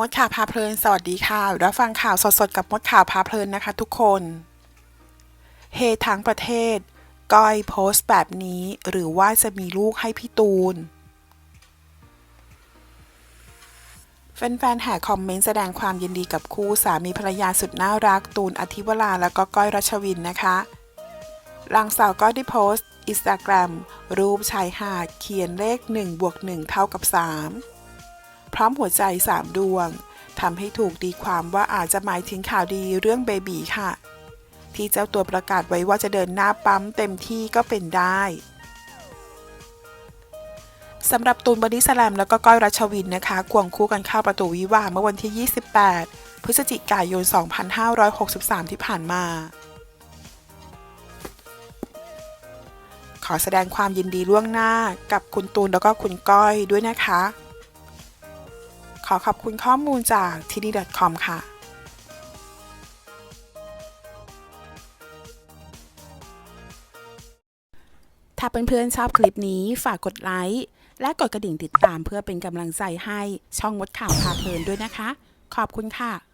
มดข่าวพาเพลิน สวัสดีค่ะ รับฟังข่าวสดๆ กับมดข่าวพาเพลินนะคะทุกคน เฮทั้งประเทศ ก้อยโพสต์แบบนี้หรือว่าจะมีลูกให้พี่ตูน แฟนๆแห่คอมเมนต์แสดงความยินดีกับคู่สามีภรรยาสุดน่ารัก ตูนอธิวราแล้วก็ก้อยรัชวินนะคะหลังสาวก้อยได้โพสต์อินสตาแกรมรูปชายหาดเขียนเลข1บวก1เท่ากับ 3 ร้อมหัวใจ 3 ดวงทำให้ถูกตีความว่าอาจจะหมายถึงข่าวดีเรื่องเบบีค่ะ ที่เจ้าตัวประกาศไว้ว่าจะเดินหน้าปั๊มเต็มที่ก็เป็นได้สำหรับตูนบอดี้สแลมแล้วก็ก้อยรัชวินนะคะ ควงคู่กันเข้าประตูวิวาเมื่อวันที่ 28 พฤศจิกายน 2563 ที่ผ่านมา ขอแสดงความยินดีล่วงหน้ากับคุณตูนแล้วก็คุณก้อยด้วยนะคะ อขอบคุณข้อมูลจากทีดี .com ค่ะถ้าเพื่อนๆชอบคลิปนี้ฝากกดไลค์และกดกระดิ่งติดตามเพื่อเป็นกำลังใจให้ช่องมดข่าวพาเพลินด้วยนะคะ ขอบคุณค่ะ